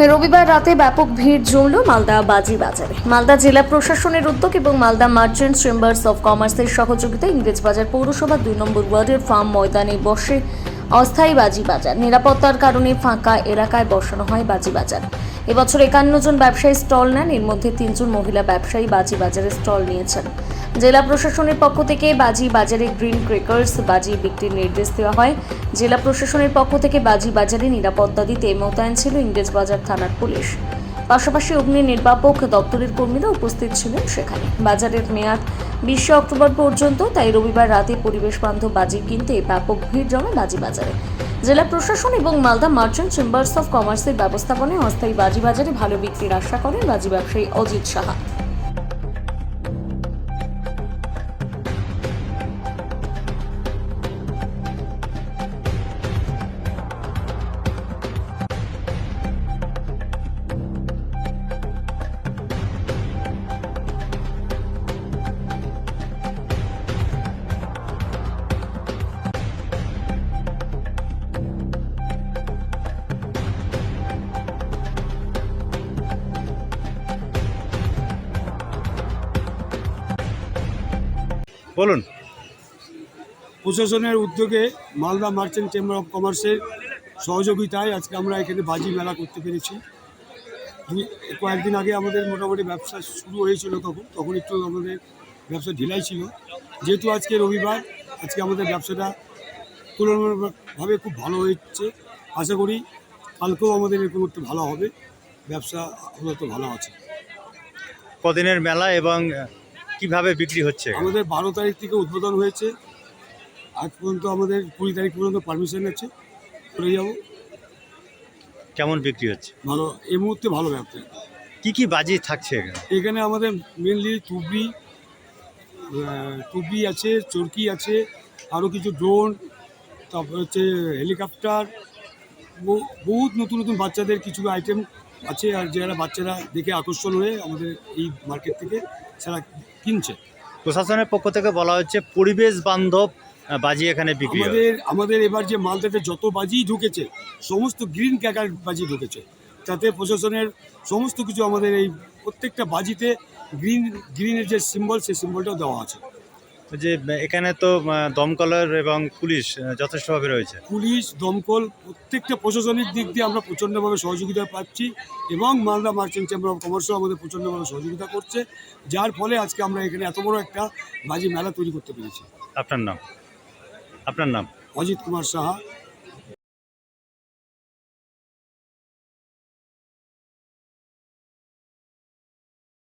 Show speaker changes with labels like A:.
A: রবিবার রাতে ব্যাপক ভিড় জমল মালদা বাজি বাজারে। মালদা জেলা প্রশাসনের উদ্যোগ এবং মালদা মার্চেন্ট চেম্বার্স অফ কমার্সের সহযোগিতায় ইংরেজবাজার পৌরসভা দুই নম্বর ওয়ার্ডের ফার্ম ময়দানে বসে অস্থায়ী বাজি বাজার। নিরাপত্তার কারণে ফাঁকা এলাকায় বসানো হয় বাজি বাজার। এবছর একান্ন জন ব্যবসায়ী স্টল নেন, এর মধ্যে তিনজন মহিলা ব্যবসায়ী বাজি বাজারে স্টল নিয়েছেন। জেলা প্রশাসনের পক্ষ থেকে বাজি বাজারে গ্রিন ক্রেকার্স বাজি বিক্রির নির্দেশ দেওয়া হয়। জেলা প্রশাসনের পক্ষ থেকে বাজি বাজারে নিরাপত্তা দিতে মোতায়েন ছিল ইংরেজবাজার থানার পুলিশ। পাশাপাশি অগ্নি নির্বাপক দপ্তরের কর্মীরা উপস্থিত ছিলেন সেখানে। বাজারের মেয়াদ বিশে অক্টোবর পর্যন্ত, তাই রবিবার রাতে পরিবেশ বান্ধব বাজি কিনতে ব্যাপক ভিড় জমে বাজি বাজারে। জেলা প্রশাসন এবং মালদা মার্চেন্ট চেম্বার্স অফ কমার্সের ব্যবস্থাপনায় অস্থায়ী বাজি বাজারে ভালো বিক্রির আশা করেন বাজি ব্যবসায়ী অজিত সাহা।
B: বলুন।
C: প্রশাসনের উদ্যোগে মালদা মার্চেন্ট চেম্বার অফ কমার্সের সহযোগিতায় আজকে আমরা এখানে বাজি মেলা করতে পেরেছি। কয়েকদিন আগে আমাদের মোটামুটি ব্যবসা শুরু হয়েছিল তখন তখন একটু আমাদের ব্যবসা ঢিলাই ছিল। যেহেতু আজকে রবিবার আজকে আমাদের ব্যবসাটা তুলনামূলকভাবে খুব ভালো হচ্ছে আশা করি কালকেও আমাদের এরকম একটু ভালো হবে। ব্যবসা আপাতত ভালো আছে।
B: কদিনের মেলা এবং কীভাবে বিক্রি হচ্ছে
C: আমাদের বারো তারিখ থেকে উদ্বোধন হয়েছে। আজ পর্যন্ত আমাদের কুড়ি তারিখ পর্যন্ত পারমিশন আছে। করে যাব।
B: কেমন বিক্রি হচ্ছে?
C: ভালো এই মুহূর্তে ভালো ব্যবসা।
B: কি কি বাজি থাকছে এখানে?
C: এখানে আমাদের মেনলি টুবি টুবি আছে চরকি আছে আরও কিছু ড্রোন তারপর হচ্ছে হেলিকপ্টার বহু- বহুত নতুন নতুন বাচ্চাদের কিছু আইটেম আছে আর যারা বাচ্চারা দেখে আকর্ষণ হয়ে আমাদের এই মার্কেট থেকে সেটা কিনছে?
B: প্রশাসনের পক্ষ থেকে বলা হচ্ছে পরিবেশ বান্ধব বাজি এখানে বিক্রি
C: আমাদের আমাদের এবার যে মালদাতে যত বাজি ঢুকেছে সমস্ত গ্রিন ক্যাকার বাজি ঢুকেছে তাতে প্রশাসনের সমস্ত কিছু আমাদের এই প্রত্যেকটা বাজিতে গ্রিন গ্রিনের যে সিম্বল সেই সিম্বলটাও দেওয়া আছে।
B: যে এখানে তো দমকলের এবং পুলিশ যথেষ্টভাবে রয়েছে।
C: পুলিশ দমকল প্রত্যেকটা প্রশাসনিক দিক দিয়ে আমরা প্রচণ্ডভাবে সহযোগিতা পাচ্ছি এবং মালদা মার্চেন্ট চেম্বার অফ কমার্সও আমাদের প্রচণ্ডভাবে সহযোগিতা করছে যার ফলে আজকে আমরা এখানে এত বড় একটা বাজি মেলা তৈরি করতে পেরেছি।
B: আপনার নাম? আপনার নাম?
C: অজিত কুমার সাহা।